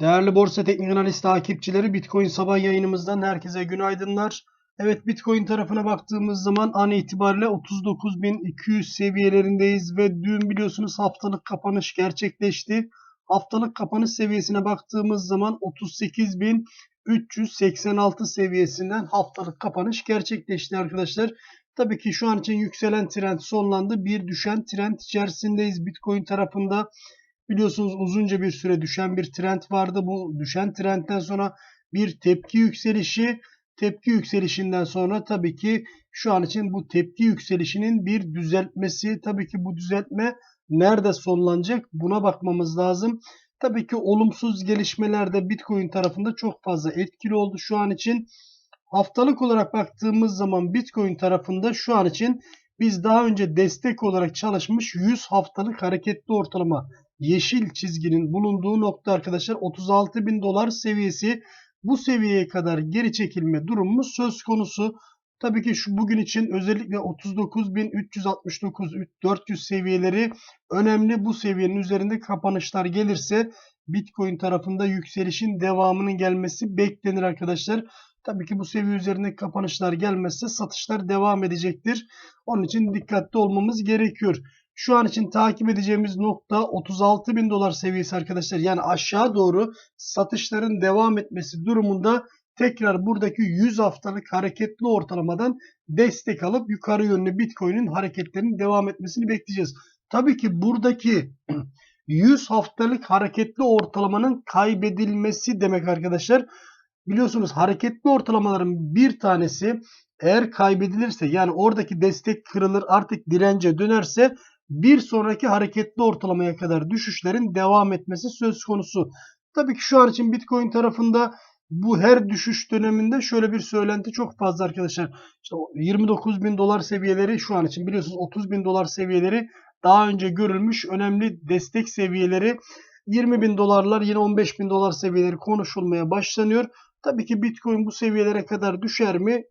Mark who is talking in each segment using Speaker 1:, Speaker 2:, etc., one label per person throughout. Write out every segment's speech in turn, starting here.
Speaker 1: Değerli Borsa Teknik Analiz takipçileri Bitcoin sabah yayınımızdan herkese günaydınlar. Evet Bitcoin tarafına baktığımız zaman an itibariyle 39.200 seviyelerindeyiz ve dün biliyorsunuz haftalık kapanış gerçekleşti. Haftalık kapanış seviyesine baktığımız zaman 38.386 seviyesinden haftalık kapanış gerçekleşti arkadaşlar. Tabii ki şu an için yükselen trend sonlandı. Bir düşen trend içerisindeyiz Bitcoin tarafında. Biliyorsunuz uzunca bir süre düşen bir trend vardı. Bu düşen trendten sonra bir tepki yükselişi, tepki yükselişinden sonra tabii ki şu an için bu tepki yükselişinin bir düzeltmesi, tabii ki bu düzeltme nerede sonlanacak buna bakmamız lazım. Tabii ki olumsuz gelişmeler de Bitcoin tarafında çok fazla etkili oldu şu an için. Haftalık olarak baktığımız zaman Bitcoin tarafında şu an için biz daha önce destek olarak çalışmış 100 haftalık hareketli ortalama yeşil çizginin bulunduğu nokta arkadaşlar 36 bin dolar seviyesi. Bu seviyeye kadar geri çekilme durumumuz söz konusu. Tabii ki şu bugün için özellikle 39.369-400 seviyeleri önemli. Bu seviyenin üzerinde kapanışlar gelirse Bitcoin tarafında yükselişin devamının gelmesi beklenir arkadaşlar. Tabii ki bu seviye üzerinde kapanışlar gelmezse satışlar devam edecektir. Onun için dikkatli olmamız gerekiyor. Şu an için takip edeceğimiz nokta 36 bin dolar seviyesi arkadaşlar. Yani aşağı doğru satışların devam etmesi durumunda tekrar buradaki 100 haftalık hareketli ortalamadan destek alıp yukarı yönlü Bitcoin'in hareketlerinin devam etmesini bekleyeceğiz. Tabii ki buradaki 100 haftalık hareketli ortalamanın kaybedilmesi demek arkadaşlar. Biliyorsunuz hareketli ortalamaların bir tanesi eğer kaybedilirse yani oradaki destek kırılır artık dirence dönerse bir sonraki hareketli ortalamaya kadar düşüşlerin devam etmesi söz konusu. Tabii ki şu an için Bitcoin tarafında bu her düşüş döneminde şöyle bir söylenti çok fazla arkadaşlar. İşte 29 bin dolar seviyeleri şu an için biliyorsunuz 30 bin dolar seviyeleri daha önce görülmüş önemli destek seviyeleri 20 bin dolarlar yine 15 bin dolar seviyeleri konuşulmaya başlanıyor. Tabii ki Bitcoin bu seviyelere kadar düşer mi?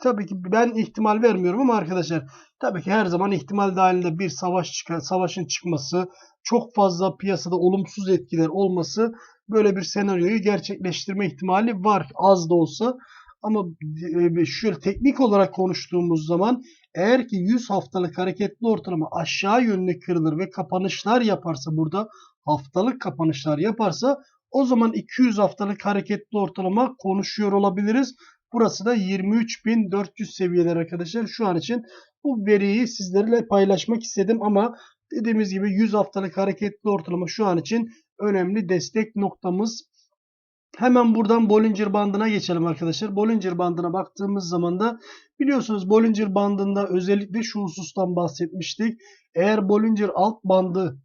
Speaker 1: Tabii ki ben ihtimal vermiyorum ama arkadaşlar tabii ki her zaman ihtimal dahilinde bir savaş çıkar, savaşın çıkması, çok fazla piyasada olumsuz etkiler olması böyle bir senaryoyu gerçekleştirme ihtimali var az da olsa. Ama şöyle teknik olarak konuştuğumuz zaman eğer ki 100 haftalık hareketli ortalama aşağı yönlü kırılır ve kapanışlar yaparsa burada haftalık kapanışlar yaparsa o zaman 200 haftalık hareketli ortalama konuşuyor olabiliriz. Burası da 23.400 seviyeler arkadaşlar. Şu an için bu veriyi sizlerle paylaşmak istedim ama dediğimiz gibi 100 haftalık hareketli ortalama şu an için önemli destek noktamız. Hemen buradan Bollinger bandına geçelim arkadaşlar. Bollinger bandına baktığımız zaman da biliyorsunuz Bollinger bandında özellikle şu husustan bahsetmiştik. Eğer Bollinger alt bandı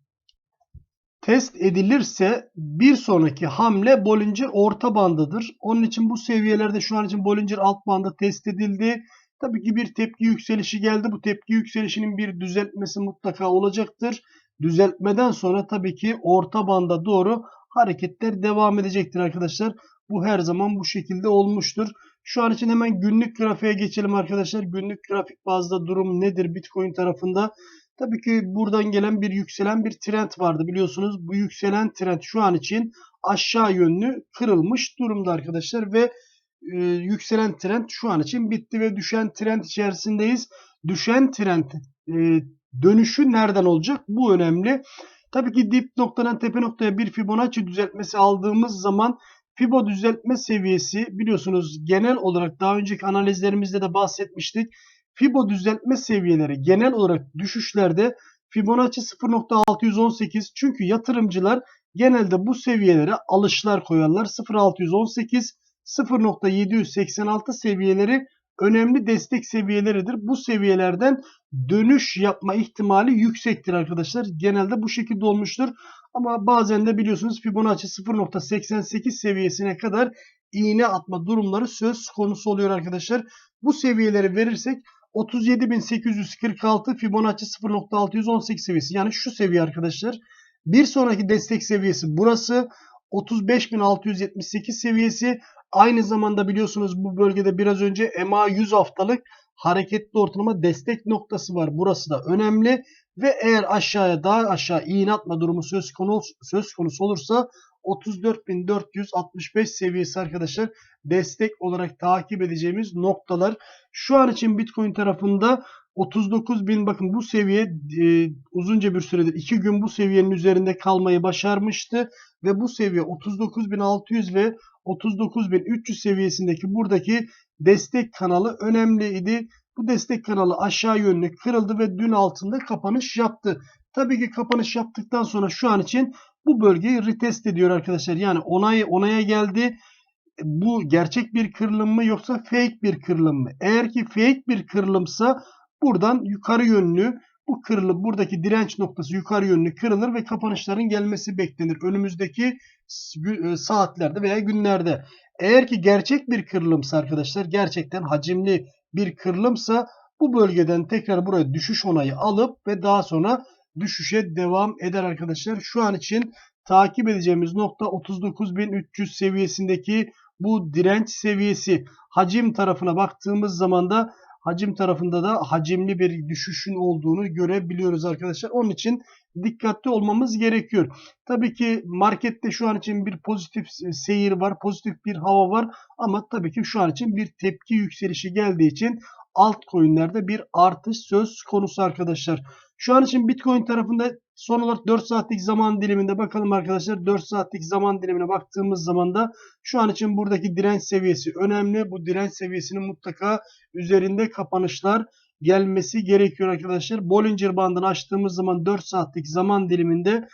Speaker 1: test edilirse bir sonraki hamle Bollinger orta bandıdır. Onun için bu seviyelerde şu an için Bollinger alt bandı test edildi. Tabii ki bir tepki yükselişi geldi. Bu tepki yükselişinin bir düzeltmesi mutlaka olacaktır. Düzeltmeden sonra tabii ki orta banda doğru hareketler devam edecektir arkadaşlar. Bu her zaman bu şekilde olmuştur. Şu an için hemen günlük grafiğe geçelim arkadaşlar. Günlük grafik bazda durum nedir Bitcoin tarafında? Tabii ki buradan gelen bir yükselen bir trend vardı biliyorsunuz. Bu yükselen trend şu an için aşağı yönlü kırılmış durumda arkadaşlar ve e, yükselen trend şu an için bitti ve düşen trend içerisindeyiz. Düşen trend e, dönüşü nereden olacak? Bu önemli. Tabii ki dip noktadan tepe noktaya bir Fibonacci düzeltmesi aldığımız zaman Fibo düzeltme seviyesi biliyorsunuz genel olarak daha önceki analizlerimizde de bahsetmiştik. Fibo düzeltme seviyeleri genel olarak düşüşlerde Fibonacci 0.618 çünkü yatırımcılar genelde bu seviyelere alışlar koyarlar. 0.618 0.786 seviyeleri önemli destek seviyeleridir. Bu seviyelerden dönüş yapma ihtimali yüksektir arkadaşlar. Genelde bu şekilde olmuştur. Ama bazen de biliyorsunuz Fibonacci 0.88 seviyesine kadar iğne atma durumları söz konusu oluyor arkadaşlar. Bu seviyeleri verirsek 37.846 Fibonacci 0.618 seviyesi. Yani şu seviye arkadaşlar. Bir sonraki destek seviyesi burası. 35.678 seviyesi. Aynı zamanda biliyorsunuz bu bölgede biraz önce EMA 100 haftalık hareketli ortalama destek noktası var. Burası da önemli. Ve eğer aşağıya daha aşağı iğne atma durumu söz konusu, söz konusu olursa 34.465 seviyesi arkadaşlar destek olarak takip edeceğimiz noktalar. Şu an için Bitcoin tarafında 39.000 bakın bu seviye e, uzunca bir süredir 2 gün bu seviyenin üzerinde kalmayı başarmıştı ve bu seviye 39.600 ve 39.300 seviyesindeki buradaki destek kanalı önemliydi. Bu destek kanalı aşağı yönlü kırıldı ve dün altında kapanış yaptı. Tabii ki kapanış yaptıktan sonra şu an için bu bölgeyi retest ediyor arkadaşlar. Yani onay onaya geldi. Bu gerçek bir kırılım mı yoksa fake bir kırılım mı? Eğer ki fake bir kırılımsa buradan yukarı yönlü bu kırılıp buradaki direnç noktası yukarı yönlü kırılır ve kapanışların gelmesi beklenir. Önümüzdeki e, saatlerde veya günlerde. Eğer ki gerçek bir kırılımsa arkadaşlar gerçekten hacimli bir kırılımsa bu bölgeden tekrar buraya düşüş onayı alıp ve daha sonra düşüşe devam eder arkadaşlar. Şu an için takip edeceğimiz nokta 39.300 seviyesindeki bu direnç seviyesi. Hacim tarafına baktığımız zaman da hacim tarafında da hacimli bir düşüşün olduğunu görebiliyoruz arkadaşlar. Onun için dikkatli olmamız gerekiyor. Tabii ki markette şu an için bir pozitif seyir var, pozitif bir hava var ama tabii ki şu an için bir tepki yükselişi geldiği için altcoin'lerde bir artış söz konusu arkadaşlar. Şu an için Bitcoin tarafında son olarak 4 saatlik zaman diliminde bakalım arkadaşlar. 4 saatlik zaman dilimine baktığımız zaman da şu an için buradaki direnç seviyesi önemli. Bu direnç seviyesinin mutlaka üzerinde kapanışlar gelmesi gerekiyor arkadaşlar. Bollinger bandını açtığımız zaman 4 saatlik zaman diliminde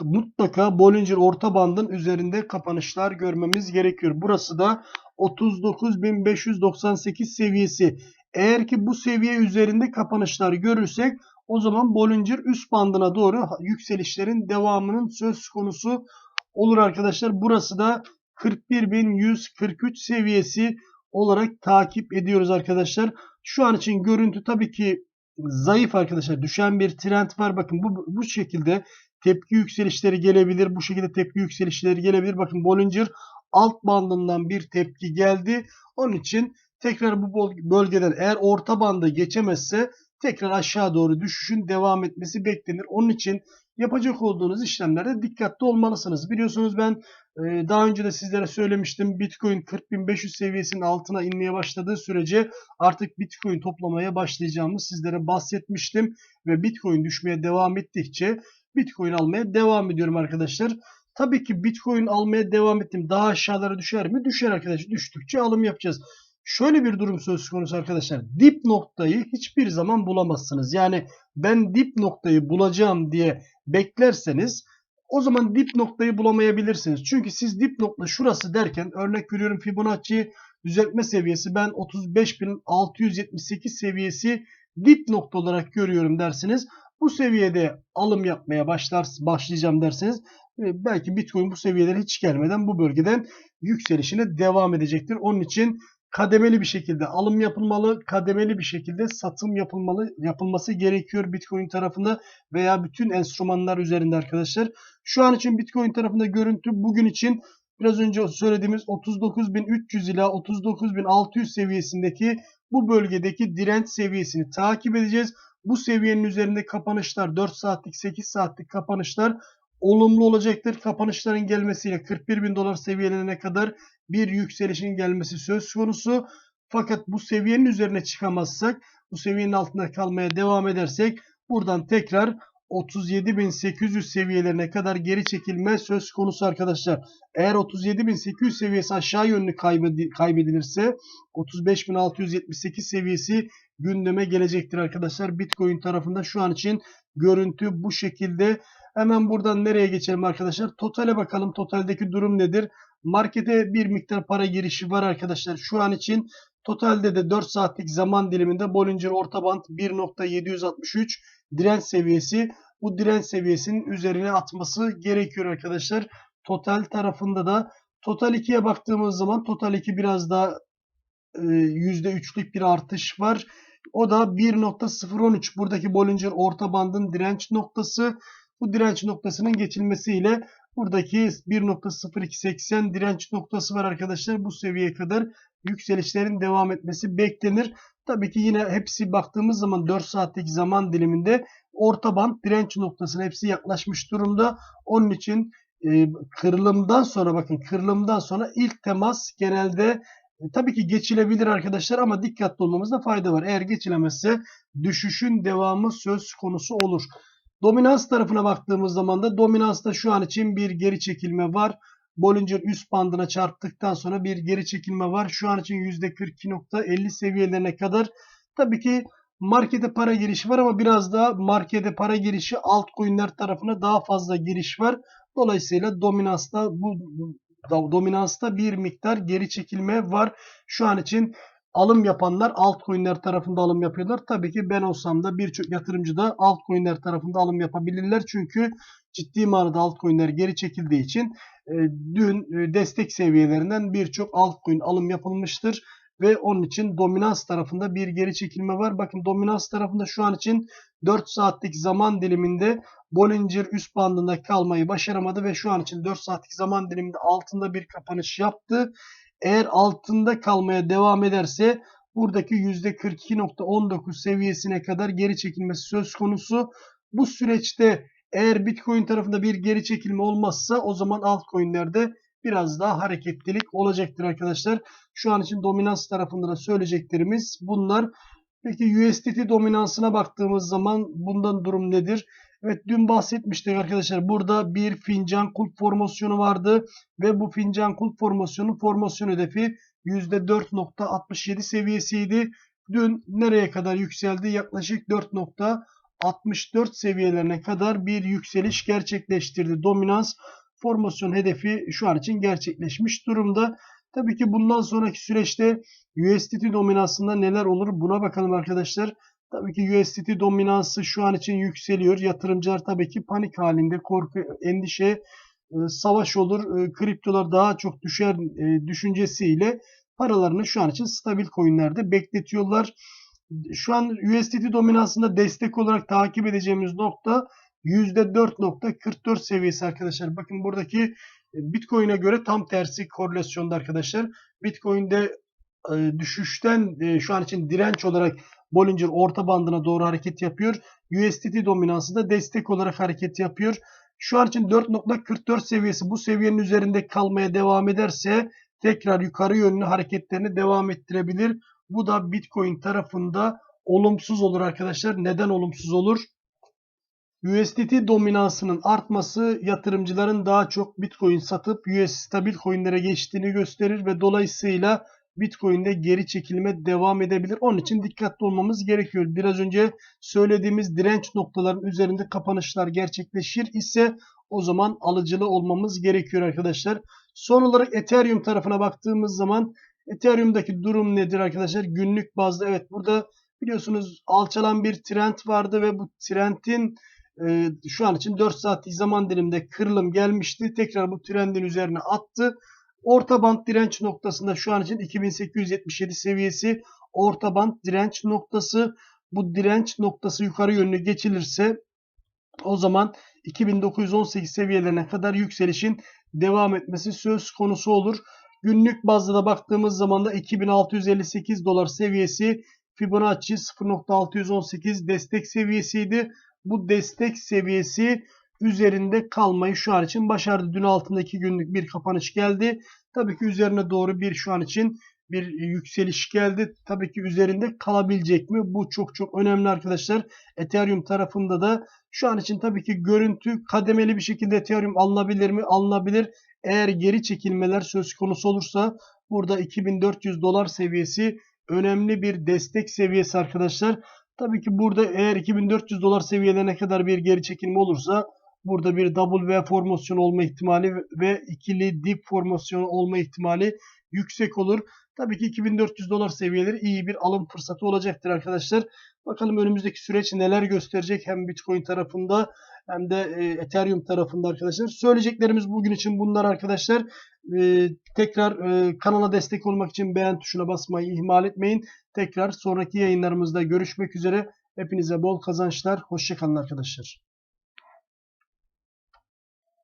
Speaker 1: mutlaka Bollinger orta bandın üzerinde kapanışlar görmemiz gerekiyor. Burası da 39.598 seviyesi. Eğer ki bu seviye üzerinde kapanışlar görürsek o zaman Bollinger üst bandına doğru yükselişlerin devamının söz konusu olur arkadaşlar. Burası da 41.143 seviyesi olarak takip ediyoruz arkadaşlar. Şu an için görüntü tabii ki zayıf arkadaşlar. Düşen bir trend var. Bakın bu, bu şekilde tepki yükselişleri gelebilir. Bu şekilde tepki yükselişleri gelebilir. Bakın Bollinger alt bandından bir tepki geldi. Onun için tekrar bu bölgeden eğer orta bandı geçemezse tekrar aşağı doğru düşüşün devam etmesi beklenir. Onun için yapacak olduğunuz işlemlerde dikkatli olmalısınız. Biliyorsunuz ben e, daha önce de sizlere söylemiştim. Bitcoin 40.500 seviyesinin altına inmeye başladığı sürece artık Bitcoin toplamaya başlayacağımı sizlere bahsetmiştim. Ve Bitcoin düşmeye devam ettikçe Bitcoin almaya devam ediyorum arkadaşlar. Tabii ki Bitcoin almaya devam ettim. Daha aşağılara düşer mi? Düşer arkadaşlar. Düştükçe alım yapacağız. Şöyle bir durum söz konusu arkadaşlar. Dip noktayı hiçbir zaman bulamazsınız. Yani ben dip noktayı bulacağım diye beklerseniz o zaman dip noktayı bulamayabilirsiniz. Çünkü siz dip nokta şurası derken örnek veriyorum Fibonacci düzeltme seviyesi ben 35.678 seviyesi dip nokta olarak görüyorum dersiniz. Bu seviyede alım yapmaya başlar başlayacağım derseniz e, belki Bitcoin bu seviyelere hiç gelmeden bu bölgeden yükselişine devam edecektir. Onun için kademeli bir şekilde alım yapılmalı, kademeli bir şekilde satım yapılmalı, yapılması gerekiyor Bitcoin tarafında veya bütün enstrümanlar üzerinde arkadaşlar. Şu an için Bitcoin tarafında görüntü bugün için biraz önce söylediğimiz 39.300 ila 39.600 seviyesindeki bu bölgedeki direnç seviyesini takip edeceğiz. Bu seviyenin üzerinde kapanışlar 4 saatlik 8 saatlik kapanışlar olumlu olacaktır. Kapanışların gelmesiyle 41 bin dolar seviyelerine kadar bir yükselişin gelmesi söz konusu. Fakat bu seviyenin üzerine çıkamazsak, bu seviyenin altında kalmaya devam edersek buradan tekrar 37.800 seviyelerine kadar geri çekilme söz konusu arkadaşlar. Eğer 37.800 seviyesi aşağı yönlü kaybedilirse 35.678 seviyesi gündeme gelecektir arkadaşlar. Bitcoin tarafında şu an için görüntü bu şekilde. Hemen buradan nereye geçelim arkadaşlar? Totale bakalım. Totaldeki durum nedir? Markete bir miktar para girişi var arkadaşlar. Şu an için totalde de 4 saatlik zaman diliminde Bollinger orta band 1.763 direnç seviyesi. Bu direnç seviyesinin üzerine atması gerekiyor arkadaşlar. Total tarafında da Total 2'ye baktığımız zaman Total 2 biraz daha e, %3'lük bir artış var. O da 1.013 buradaki Bollinger orta bandın direnç noktası. Bu direnç noktasının geçilmesiyle buradaki 1.0280 direnç noktası var arkadaşlar. Bu seviyeye kadar yükselişlerin devam etmesi beklenir. Tabii ki yine hepsi baktığımız zaman 4 saatlik zaman diliminde orta band direnç noktasına hepsi yaklaşmış durumda. Onun için e, kırılımdan sonra bakın kırılımdan sonra ilk temas genelde e, tabii ki geçilebilir arkadaşlar ama dikkatli olmamızda fayda var. Eğer geçilemezse düşüşün devamı söz konusu olur. Dominans tarafına baktığımız zaman da dominansta şu an için bir geri çekilme var. Bollinger üst bandına çarptıktan sonra bir geri çekilme var. Şu an için %42.50 seviyelerine kadar. Tabii ki markete para girişi var ama biraz daha markete para girişi altcoin'ler tarafına daha fazla giriş var. Dolayısıyla dominansta bu dominansta bir miktar geri çekilme var. Şu an için alım yapanlar altcoin'ler tarafında alım yapıyorlar. Tabii ki ben olsam da birçok yatırımcı da altcoin'ler tarafında alım yapabilirler. Çünkü ciddi manada altcoin'ler geri çekildiği için e, dün e, destek seviyelerinden birçok altcoin alım yapılmıştır ve onun için dominans tarafında bir geri çekilme var. Bakın dominans tarafında şu an için 4 saatlik zaman diliminde Bollinger üst bandında kalmayı başaramadı ve şu an için 4 saatlik zaman diliminde altında bir kapanış yaptı. Eğer altında kalmaya devam ederse buradaki %42.19 seviyesine kadar geri çekilmesi söz konusu. Bu süreçte eğer Bitcoin tarafında bir geri çekilme olmazsa o zaman altcoin'lerde biraz daha hareketlilik olacaktır arkadaşlar. Şu an için dominans tarafında da söyleyeceklerimiz bunlar. Peki USDT dominansına baktığımız zaman bundan durum nedir? Evet dün bahsetmiştik arkadaşlar. Burada bir fincan kulp formasyonu vardı ve bu fincan kulp formasyonu formasyon hedefi %4.67 seviyesiydi. Dün nereye kadar yükseldi? Yaklaşık 4.64 seviyelerine kadar bir yükseliş gerçekleştirdi. Dominans formasyon hedefi şu an için gerçekleşmiş durumda. Tabii ki bundan sonraki süreçte USDT dominansında neler olur buna bakalım arkadaşlar. Tabii ki USDT dominansı şu an için yükseliyor. Yatırımcılar tabii ki panik halinde, korku, endişe, e, savaş olur, e, kriptolar daha çok düşer e, düşüncesiyle paralarını şu an için stabil coinlerde bekletiyorlar. Şu an USDT dominansında destek olarak takip edeceğimiz nokta %4.44 seviyesi arkadaşlar. Bakın buradaki Bitcoin'e göre tam tersi korelasyonda arkadaşlar. Bitcoin'de düşüşten şu an için direnç olarak Bollinger orta bandına doğru hareket yapıyor. USDT dominansı da destek olarak hareket yapıyor. Şu an için 4.44 seviyesi bu seviyenin üzerinde kalmaya devam ederse tekrar yukarı yönlü hareketlerini devam ettirebilir. Bu da Bitcoin tarafında olumsuz olur arkadaşlar. Neden olumsuz olur? USDT dominansının artması yatırımcıların daha çok Bitcoin satıp US stabil coinlere geçtiğini gösterir ve dolayısıyla Bitcoin'de geri çekilme devam edebilir. Onun için dikkatli olmamız gerekiyor. Biraz önce söylediğimiz direnç noktaların üzerinde kapanışlar gerçekleşir ise o zaman alıcılı olmamız gerekiyor arkadaşlar. Son olarak Ethereum tarafına baktığımız zaman Ethereum'daki durum nedir arkadaşlar? Günlük bazda evet burada biliyorsunuz alçalan bir trend vardı ve bu trendin e, şu an için 4 saatlik zaman diliminde kırılım gelmişti. Tekrar bu trendin üzerine attı. Orta band direnç noktasında şu an için 2877 seviyesi orta band direnç noktası. Bu direnç noktası yukarı yönlü geçilirse o zaman 2918 seviyelerine kadar yükselişin devam etmesi söz konusu olur. Günlük bazda da baktığımız zaman da 2658 dolar seviyesi Fibonacci 0.618 destek seviyesiydi. Bu destek seviyesi üzerinde kalmayı şu an için başardı. Dün altında 2 günlük bir kapanış geldi. Tabii ki üzerine doğru bir şu an için bir yükseliş geldi. Tabii ki üzerinde kalabilecek mi? Bu çok çok önemli arkadaşlar. Ethereum tarafında da şu an için tabii ki görüntü kademeli bir şekilde Ethereum alınabilir mi? Alınabilir. Eğer geri çekilmeler söz konusu olursa burada 2400 dolar seviyesi önemli bir destek seviyesi arkadaşlar. Tabii ki burada eğer 2400 dolar seviyelerine kadar bir geri çekilme olursa burada bir double V formasyonu olma ihtimali ve ikili dip formasyonu olma ihtimali yüksek olur. Tabii ki 2400 dolar seviyeleri iyi bir alım fırsatı olacaktır arkadaşlar. Bakalım önümüzdeki süreç neler gösterecek hem Bitcoin tarafında hem de e, Ethereum tarafında arkadaşlar. Söyleyeceklerimiz bugün için bunlar arkadaşlar. E, tekrar e, kanala destek olmak için beğen tuşuna basmayı ihmal etmeyin. Tekrar sonraki yayınlarımızda görüşmek üzere. Hepinize bol kazançlar. Hoşçakalın arkadaşlar.